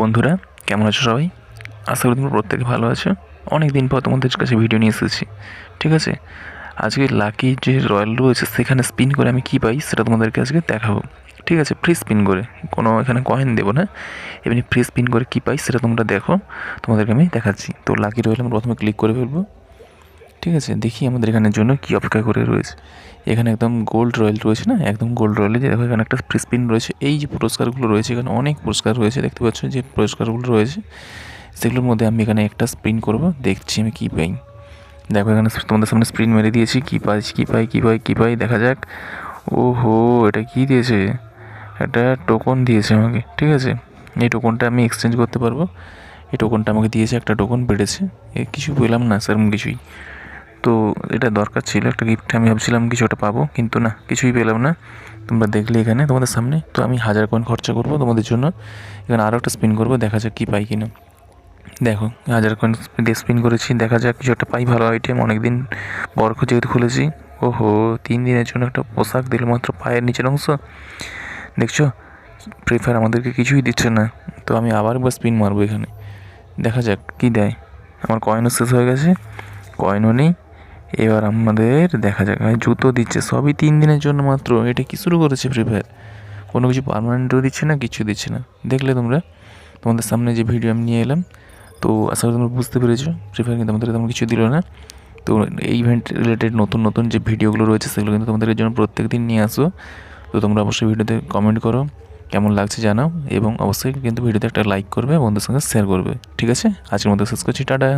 বন্ধুরা, কেমন আছো সবাই? আশা করি তোমরা প্রত্যেকে ভালো আছো। অনেক দিন পর তোমাদের কাছে ভিডিও নিয়ে এসেছি, ঠিক আছে? আজকে লাকি যে রয়্যাল রয়েছে, সেখানে স্পিন করে আমি কী পাই সেটা তোমাদেরকে আজকে দেখাবো, ঠিক আছে? ফ্রি স্পিন করে, কোনো এখানে কয়েন দেবো না। এমনি ফ্রি স্পিন করে কী পাই সেটা তোমরা দেখো, তোমাদেরকে আমি দেখাচ্ছি। তো লাকি রয়্যাল আমরা প্রথমে ক্লিক করে ফেলব। ঠিক আছে, দেখি আমাদের এখানের জন্য কী অপেক্ষা করে রয়েছে। এখানে একদম গোল্ড রয়্যাল রয়েছে না? একদম গোল্ড রয়্যালে যে দেখো এখানে একটা স্পিন রয়েছে। এই যে পুরস্কারগুলো রয়েছে, এখানে অনেক পুরস্কার রয়েছে, দেখতে পাচ্ছ যে পুরস্কারগুলো রয়েছে। সেগুলোর মধ্যে আমি এখানে একটা স্পিন করব, দেখছি আমি কী পাই। দেখো এখানে তোমাদের সামনে স্প্রিন মেরে দিয়েছি, কী পাইছি কী পাই কী পাই কী পাই, দেখা যাক। ও হো এটা কী দিয়েছে? একটা টোকন দিয়েছে আমাকে, ঠিক আছে। এই টোকনটা আমি এক্সচেঞ্জ করতে পারব। এই টোকনটা আমাকে দিয়েছে, একটা টোকন বেড়েছে। কিছু পেলাম না, সেরকম কিছুই। তো এটা দরকার ছিল, একটা গিফট আমি ভাবছিলাম কিছু একটা পাবো, কিন্তু না, কিছুই পেলাম না। তোমরা দেখলে এখানে তোমাদের সামনে, তো আমি হাজার কয়েন খরচা করব তোমাদের জন্য। এখানে আরও একটা স্পিন করব, দেখা যাক কী পাই কিনা। দেখো, হাজার কয়েন দিয়ে স্পিন করেছি, দেখা যাক কিছু একটা পাই, ভালো আইটেম অনেক দিন বর যেহেতু খুলেছি। ওহো, তিন দিনের জন্য একটা পোশাক দিল মাত্র পায়ের নিচের অংশ। দেখছ ফ্রি ফায়ার আমাদেরকে কিছুই দিচ্ছে না। তো আমি আবার একবার স্পিন মারবো এখানে। দেখা যাক, কী দেয়। আমার কয়েনও শেষ হয়ে গেছে কয়েনও নেই। এবার আমাদের দেখা যাক জুতো দিচ্ছে, সবই তিন দিনের জন্য মাত্র। এটা কি শুরু করেছে ফ্রি ফায়ার কোনো কিছু পারমানেন্টও দিচ্ছে না, কিছু দিচ্ছে না? দেখলে তোমরা। তোমাদের সামনে যে ভিডিও আমি নিয়ে এলাম, তো আশা করি তোমরা বুঝতে পেরেছ ফ্রি ফায়ার কিন্তু আমাদের তেমন কিছু দিল না। তো এই ইভেন্ট রিলেটেড নতুন নতুন যে ভিডিওগুলো রয়েছে, সেগুলো কিন্তু তোমাদের জন্য প্রত্যেক দিন নিয়ে আসো। তো তোমরা অবশ্যই ভিডিওতে কমেন্ট করো, কেমন লাগছে জানাও, এবং অবশ্যই কিন্তু ভিডিওতে একটা লাইক করবে, বন্ধুদের সঙ্গে শেয়ার করবে। ঠিক আছে? আজকের মতো শেষ করছি, টাটা।